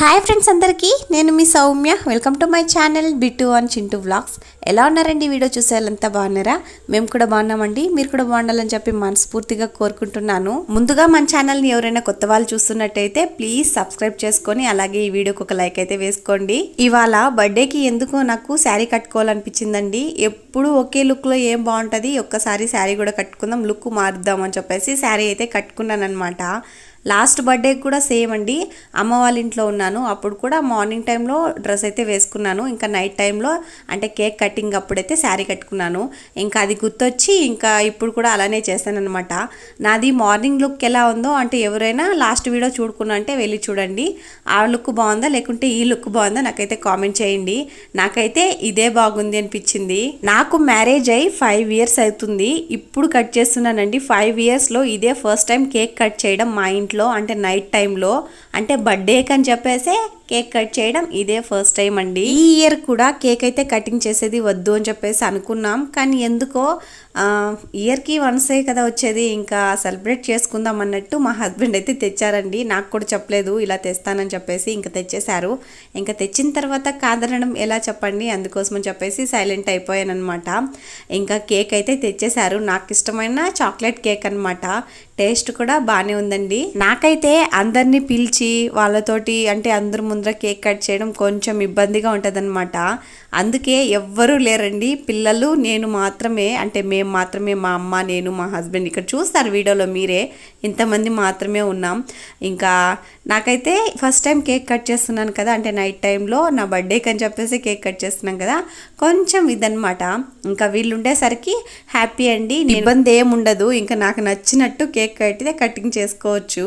Hi friends అందరికీ నేను మీ Soumya. Welcome to my channel Bittu and Chintu vlogs ఎలా ఉన్నారండి? వీడియో చూసే వాళ్ళంతా బాగున్నారా? మేము కూడా బాగున్నామండి. మీరు కూడా బాగుండాలని చెప్పి మనస్ఫూర్తిగా కోరుకుంటున్నాను. ముందుగా మన ఛానల్ని ఎవరైనా కొత్త వాళ్ళు చూస్తున్నట్టయితే ప్లీజ్ సబ్స్క్రైబ్ చేసుకొని అలాగే ఈ వీడియోకి ఒక లైక్ అయితే వేసుకోండి. ఇవాళ బర్త్డేకి ఎందుకో నాకు శారీ కట్టుకోవాలనిపించిందండి. ఎప్పుడు ఒకే లుక్లో ఏం బాగుంటుంది? ఒక్కసారి శారీ కూడా కట్టుకుందాం లుక్ మారుద్దాం అని చెప్పేసి శారీ అయితే కట్టుకున్నాను అనమాట లాస్ట్ బర్త్డేకి కూడా సేమ్ అండి. అమ్మ వాళ్ళ ఇంట్లో ఉన్నాను. అప్పుడు కూడా మార్నింగ్ టైంలో డ్రెస్ అయితే వేసుకున్నాను. ఇంకా నైట్ టైంలో అంటే కేక్ కటింగ్ అప్పుడైతే శారీ కట్టుకున్నాను. ఇంకా అది గుర్తొచ్చి ఇంకా ఇప్పుడు కూడా అలానే చేస్తానన్నమాట. నాది మార్నింగ్ లుక్ ఎలా ఉందో అంటే ఎవరైనా లాస్ట్ వీడియో చూడుకున్నా అంటే వెళ్ళి చూడండి. ఆ లుక్ బాగుందా? లేకుంటే ఈ లుక్ బాగుందా? నాకైతే కామెంట్ చేయండి. నాకైతే ఇదే బాగుంది అనిపించింది. నాకు మ్యారేజ్ అయ్యి ఫైవ్ ఇయర్స్ అవుతుంది. ఇప్పుడు కట్ చేస్తున్నానండి. ఫైవ్ ఇయర్స్లో ఇదే ఫస్ట్ టైం కేక్ కట్ చేయడం మా ఇంట్లో అంటే నైట్ టైంలో అంటే బర్త్డేకి అని చెప్పేసి కేక్ కట్ చేయడం ఇదే ఫస్ట్ టైం అండి. ఈ ఇయర్ కూడా కేక్ అయితే కటింగ్ చేసేది వద్దు అని చెప్పేసి అనుకున్నాం. కానీ ఎందుకో ఇయర్కి వన్సే కదా వచ్చేది ఇంకా సెలబ్రేట్ చేసుకుందాం అన్నట్టు మా హస్బెండ్ అయితే తెచ్చారండి. నాకు కూడా చెప్పలేదు ఇలా తెస్తానని చెప్పేసి ఇంకా తెచ్చేశారు. ఇంకా తెచ్చిన తర్వాత కాదనడం ఎలా చెప్పండి? అందుకోసం అని చెప్పేసి సైలెంట్ అయిపోయాను అనమాట ఇంకా కేక్ అయితే తెచ్చేశారు. నాకు ఇష్టమైన చాక్లెట్ కేక్ అనమాట టేస్ట్ కూడా బాగానే ఉందండి. నాకైతే అందరినీ పిలిచి వాళ్ళతోటి అంటే అందరి ముందర కేక్ కట్ చేయడం కొంచెం ఇబ్బందిగా ఉంటుందన్నమాట. అందుకే ఎవ్వరూ లేరండి. పిల్లలు నేను మాత్రమే అంటే మేము మాత్రమే మా అమ్మ నేను మా హస్బెండ్ ఇక్కడ చూస్తారు వీడియోలో మీరే. ఇంతమంది మాత్రమే ఉన్నాం. ఇంకా నాకైతే ఫస్ట్ టైం కేక్ కట్ చేస్తున్నాను కదా అంటే నైట్ టైంలో నా బర్త్డేకి అని చెప్పేసి కేక్ కట్ చేస్తున్నాం కదా కొంచెం ఇదనమాట ఇంకా వీళ్ళు ఉండేసరికి హ్యాపీ అండి. ఇబ్బంది ఏముండదు. ఇంకా నాకు నచ్చినట్టు కేక్ అయితే కటింగ్ చేసుకోవచ్చు.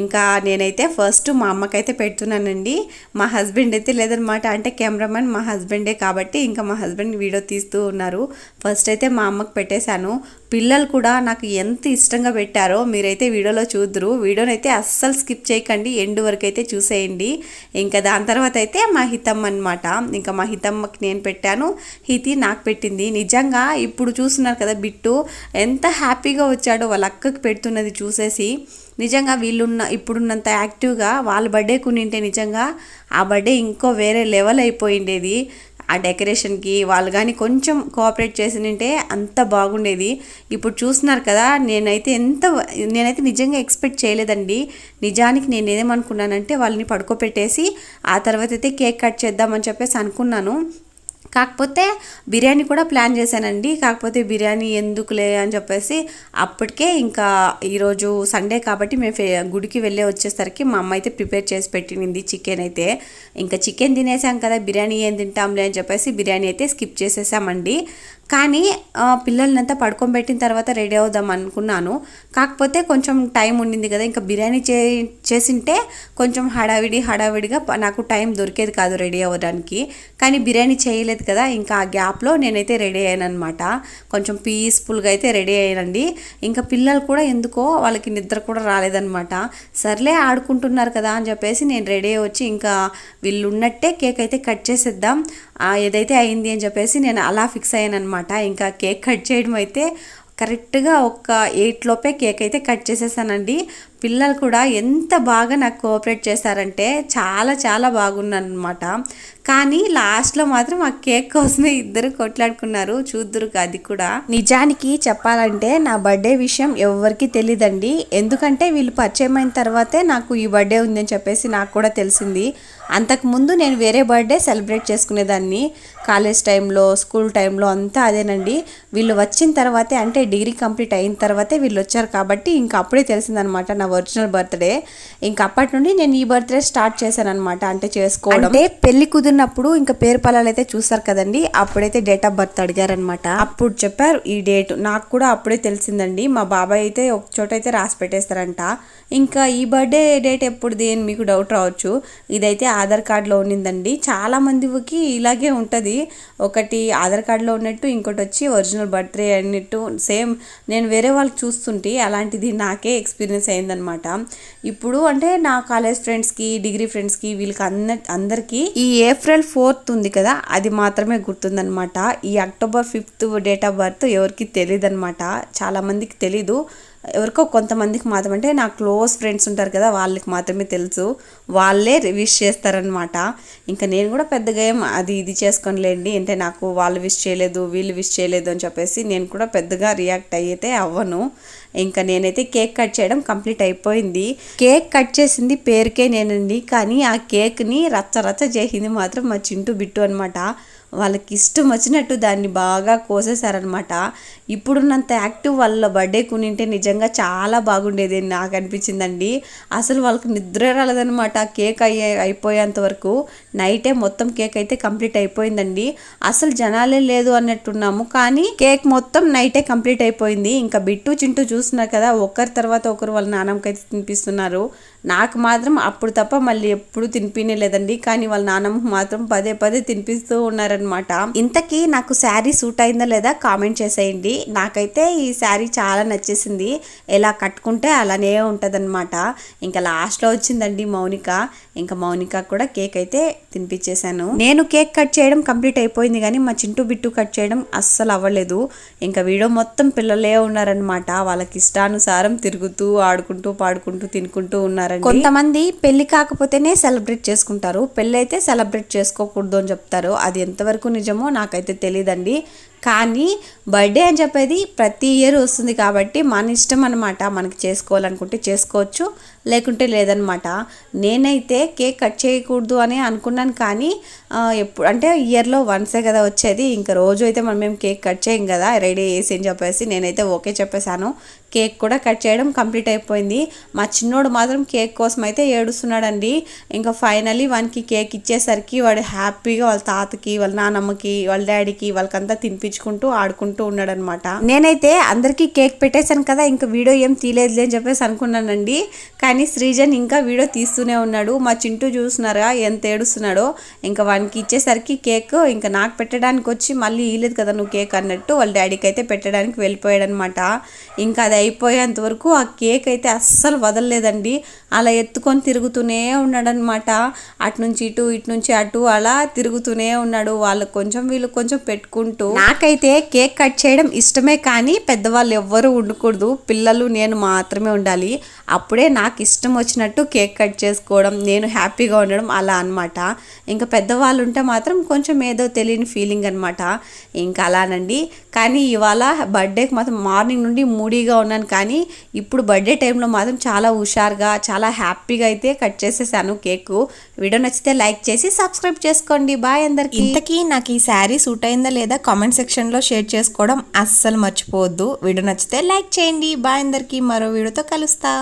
ఇంకా నేనైతే ఫస్ట్ మా అమ్మకైతే పెడుతున్నానండి. మా హస్బెండ్ అయితే లేదనమాట అంటే కెమెరామెన్ మా హస్బెండే కాబట్టి ఇంకా మా హస్బెండ్ వీడియో తీస్తూ ఉన్నారు. ఫస్ట్ అయితే మా అమ్మకు పెట్టేశాను. పిల్లలు కూడా నాకు ఎంత ఇష్టంగా పెట్టారో మీరైతే వీడియోలో చూద్దరు. వీడియోని అయితే అస్సలు స్కిప్ చేయకండి. ఎండ్ వరకు అయితే చూసేయండి. ఇంకా దాని తర్వాత అయితే మా హితమ్మ అనమాట ఇంకా మా హితమ్మకి నేను పెట్టాను. హితి నాకు పెట్టింది. నిజంగా ఇప్పుడు చూస్తున్నారు కదా బిట్టు ఎంత హ్యాపీగా వచ్చాడో వాళ్ళ అక్కకి పెడుతున్నది చూసేసి. నిజంగా వీళ్ళున్న ఇప్పుడున్నంత యాక్టివ్గా వాళ్ళ బర్త్డే కొనింటే నిజంగా ఆ బర్త్డే ఇంకో వేరే లెవెల్ అయిపోయిండేది. ఆ డెకరేషన్కి వాళ్ళు కానీ కొంచెం కోఆపరేట్ చేసినంటే అంత బాగుండేది. ఇప్పుడు చూస్తున్నారు కదా నేనైతే ఎంత నేనైతే నిజంగా ఎక్స్పెక్ట్ చేయలేదండి. నిజానికి నేను ఏమనుకున్నానంటే వాళ్ళని పడుకోపెట్టేసి ఆ తర్వాత అయితే కేక్ కట్ చేద్దామని చెప్పేసి అనుకున్నాను. కాకపోతే బిర్యానీ కూడా ప్లాన్ చేశానండి. కాకపోతే బిర్యానీ ఎందుకులే అని చెప్పేసి అప్పటికే ఇంకా ఈరోజు సండే కాబట్టి మేము గుడికి వెళ్ళే వచ్చేసరికి మా అమ్మ అయితే ప్రిపేర్ చేసి పెట్టింది చికెన్ అయితే. ఇంకా చికెన్ తినేసాం కదా బిర్యానీ ఏం తింటాంలే అని చెప్పేసి బిర్యానీ అయితే స్కిప్ చేసేసామండి. కానీ పిల్లల్నంతా పడుకొని పెట్టిన తర్వాత రెడీ అవుదాం అనుకున్నాను. కాకపోతే కొంచెం టైం ఉండింది కదా ఇంకా బిర్యానీ చే చేసింటే కొంచెం హడావిడి హడావిడిగా నాకు టైం దొరికేది కాదు రెడీ అవ్వడానికి. కానీ బిర్యానీ చేయలేదు కదా ఇంకా ఆ గ్యాప్లో నేనైతే రెడీ అయ్యాను అనమాట కొంచెం పీస్ఫుల్గా అయితే రెడీ అయ్యానండి. ఇంకా పిల్లలు కూడా ఎందుకో వాళ్ళకి నిద్ర కూడా రాలేదనమాట సర్లే ఆడుకుంటున్నారు కదా అని చెప్పేసి నేను రెడీ వచ్చి ఇంకా వీళ్ళు ఉన్నట్టే కేక్ అయితే కట్ చేసేద్దాం ఏదైతే అయింది అని చెప్పేసి నేను అలా ఫిక్స్ అయ్యాను అనమాట ఇంకా కేక్ కట్ చేయడం అయితే కరెక్ట్గా ఒక ఎయిట్ లోపే కేక్ అయితే కట్ చేసేసానండి. పిల్లలు కూడా ఎంత బాగా నాకు కోఆపరేట్ చేశారంటే చాలా చాలా బాగున్నానమాట కానీ లాస్ట్లో మాత్రం ఆ కేక్ కోసమే ఇద్దరు కొట్లాడుకున్నారు. చూద్దురు అది కూడా. నిజానికి చెప్పాలంటే నా బర్త్డే విషయం ఎవరికి తెలియదండి ఎందుకంటే వీళ్ళు పరిచయం అయిన తర్వాతే నాకు ఈ బర్త్డే ఉందని చెప్పేసి నాకు కూడా తెలిసింది. అంతకుముందు నేను వేరే బర్త్డే సెలబ్రేట్ చేసుకునేదాన్ని. కాలేజ్ టైంలో స్కూల్ టైంలో అంతా అదేనండి. వీళ్ళు వచ్చిన తర్వాతే అంటే డిగ్రీ కంప్లీట్ అయిన తర్వాతే వీళ్ళు వచ్చారు కాబట్టి ఇంకా అప్పుడే తెలిసిందనమాట నా ఒరిజినల్ బర్త్డే ఇంకా అప్పటి నుండి నేను ఈ బర్త్డే స్టార్ట్ చేశాను అనమాట అంటే చేసుకోవడం. అంటే పెళ్ళి కుదిరినప్పుడు ఇంకా పేరు పొలాలు అయితే చూసారు కదండి అప్పుడైతే డేట్ ఆఫ్ బర్త్ అడిగారనమాట అప్పుడు చెప్పారు ఈ డేట్ నాకు కూడా అప్పుడే తెలిసిందండి. మా బాబాయ్ అయితే ఒక చోట అయితే రాసి పెట్టేస్తారంట. ఇంకా ఈ బర్త్డే డేట్ ఎప్పుడుది అని మీకు డౌట్ రావచ్చు. ఇదైతే ఆధార్ కార్డులో ఉన్నిందండి. చాలా మందికి ఇలాగే ఉంటుంది. ఒకటి ఆధార్ కార్డులో ఉన్నట్టు ఇంకోటి వచ్చి ఒరిజినల్ బర్త్డే అన్నట్టు సేమ్ నేను వేరే వాళ్ళకి చూస్తుంటే అలాంటిది నాకే ఎక్స్పీరియన్స్ అయిందనమాట ఇప్పుడు అంటే నా కాలేజ్ ఫ్రెండ్స్కి డిగ్రీ ఫ్రెండ్స్కి వీళ్ళకి అన్న అందరికీ ఈ ఏప్రిల్ ఫోర్త్ ఉంది కదా అది మాత్రమే గుర్తుందనమాట ఈ October fifth date of birth ఎవరికి తెలియదు అనమాట చాలా మందికి తెలీదు. ఎవరికో కొంతమందికి మాత్రం అంటే నా క్లోజ్ ఫ్రెండ్స్ ఉంటారు కదా వాళ్ళకి మాత్రమే తెలుసు. వాళ్ళే విష్ చేస్తారనమాట ఇంకా నేను కూడా పెద్దగా ఏం అది ఇది చేసుకోనిలేండి అంటే నాకు వాళ్ళు విష్ చేయలేదు వీళ్ళు విష్ చేయలేదు అని చెప్పేసి నేను కూడా పెద్దగా రియాక్ట్ అయితే అవ్వను. ఇంకా నేనైతే కేక్ కట్ చేయడం కంప్లీట్ అయిపోయింది. కేక్ కట్ చేసింది పేరుకే నేనండి కానీ ఆ కేక్ని రచ్చ రచ్చ చేసింది మాత్రం మా చింటూ బిట్టు అనమాట వాళ్ళకి ఇష్టం వచ్చినట్టు దాన్ని బాగా కోసేశారనమాట ఇప్పుడున్నంత యాక్టివ్ వాళ్ళ బర్త్డే కొనింటే నిజంగా చాలా బాగుండేది అని నాకు అనిపించిందండి. అసలు వాళ్ళకి నిద్ర రాలేదనమాట కేక్ అయ్యే అయిపోయేంత వరకు నైటే మొత్తం కేక్ అయితే కంప్లీట్ అయిపోయిందండి. అసలు జనాలే లేదు అన్నట్టున్నాము. కానీ కేక్ మొత్తం నైటే కంప్లీట్ అయిపోయింది. ఇంకా బిట్టు చింటూ చూస్తున్నారు కదా ఒకరి తర్వాత ఒకరు వాళ్ళ నాన్నమ్మకైతే తినిపిస్తున్నారు. నాకు మాత్రం అప్పుడు తప్ప మళ్ళీ ఎప్పుడు తినిపినే లేదండి. కానీ వాళ్ళ నాన్నమ్మకు మాత్రం పదే పదే తినిపిస్తూ ఉన్నారనమాట ఇంతకీ నాకు శారీ సూట్ అయిందా లేదా కామెంట్ చేసేయండి. నాకైతే ఈ శారీ చాలా నచ్చేసింది. ఎలా కట్టుకుంటే అలానే ఉంటుందన్నమాట. ఇంకా లాస్ట్లో వచ్చిందండి మౌనిక. ఇంకా మౌనిక కూడా కేక్ అయితే తినిపించేశాను నేను కేక్ కట్ చేయడం కంప్లీట్ అయిపోయింది కానీ మా చింటూ బిట్టు కట్ చేయడం అస్సలు అవ్వలేదు. ఇంకా వీడియో మొత్తం పిల్లలే ఉన్నారనమాట వాళ్ళకి ఇష్టానుసారం తిరుగుతూ ఆడుకుంటూ పాడుకుంటూ తినుకుంటూ ఉన్నారండి. కొంతమంది పెళ్ళి కాకపోతేనే సెలబ్రేట్ చేసుకుంటారు. పెళ్ళి అయితే సెలబ్రేట్ చేసుకోకూడదు అని చెప్తారు. అది ఎంతవరకు నిజమో నాకైతే తెలియదండి కానీ బర్త్డే అని చెప్పేది ప్రతి ఇయర్ వస్తుంది కాబట్టి మన ఇష్టం అనమాట మనకి చేసుకోవాలనుకుంటే చేసుకోవచ్చు లేకుంటే లేదనమాట నేనైతే కేక్ కట్ చేయకూడదు అని అనుకున్నాను కానీ ఎప్పుడు అంటే ఇయర్లో వన్సే కదా వచ్చేది. ఇంకా రోజు అయితే మనం మేము కేక్ కట్ చేయం కదా రెడీ చేసి అని చెప్పేసి నేనైతే ఓకే చెప్పేశాను. కేక్ కూడా కట్ చేయడం కంప్లీట్ అయిపోయింది. మా చిన్నోడు మాత్రం కేక్ కోసం అయితే ఏడుస్తున్నాడండి. ఇంకా ఫైనలీ వానికి కేక్ ఇచ్చేసరికి వాడు హ్యాపీగా వాళ్ళ తాతకి వాళ్ళ నానమ్మకి వాళ్ళ డాడీకి వాళ్ళకంతా తినిపించుకుంటూ ఆడుకుంటూ ఉన్నాడనమాట నేనైతే అందరికీ కేక్ పెట్టేశాను కదా ఇంకా వీడియో ఏం తీయలేదులే అని చెప్పేసి అనుకున్నానండి. కానీ శ్రీజన్ ఇంకా వీడియో తీస్తూనే ఉన్నాడు. మా చింటూ చూస్తున్నారా ఎంత ఏడుస్తున్నాడో. ఇంకా వానికి ఇచ్చేసరికి కేక్ ఇంకా నాకు పెట్టడానికి వచ్చి మళ్ళీ ఇయలేదు కదా నువ్వు కేక్ అన్నట్టు. వాళ్ళ డాడీకి అయితే పెట్టడానికి వెళ్ళిపోయాడు అనమాట ఇంకా అది అయిపోయేంత వరకు ఆ కేక్ అయితే అస్సలు వదలలేదండి. అలా ఎత్తుకొని తిరుగుతూనే ఉన్నాడనమాట అటు నుంచి ఇటు ఇటు నుంచి అటు అలా తిరుగుతూనే ఉన్నాడు. వాళ్ళు కొంచెం వీళ్ళు కొంచెం పెట్టుకుంటూ నాకైతే కేక్ కట్ చేయడం ఇష్టమే కానీ పెద్దవాళ్ళు ఎవ్వరూ ఉండకూడదు. పిల్లలు నేను మాత్రమే ఉండాలి. అప్పుడే నాకు ఇష్టం వచ్చినట్టు కేక్ కట్ చేసుకోవడం నేను హ్యాపీగా ఉండడం అలా అనమాట ఇంకా పెద్దవాళ్ళు ఉంటే మాత్రం కొంచెం ఏదో తెలియని ఫీలింగ్ అనమాట ఇంకా అలానండి. కానీ ఇవాళ బర్త్డేకి మాత్రం మార్నింగ్ నుండి మూడీగా ఉన్నాను కానీ ఇప్పుడు బర్త్డే టైంలో మాత్రం చాలా హుషారుగా చాలా హ్యాపీగా అయితే కట్ చేసేసాను కేక్. వీడియో నచ్చితే లైక్ చేసి సబ్స్క్రైబ్ చేసుకోండి. బాయ్ అందరికి. ఇంతకీ నాకు ఈ శారీ సూట్ అయిందా లేదా కామెంట్ సెక్షన్లో షేర్ చేసుకోవడం అస్సలు మర్చిపోవద్దు. వీడియో నచ్చితే లైక్ చేయండి. బాయ్ అందరికీ. మరో వీడియోతో కలుస్తా.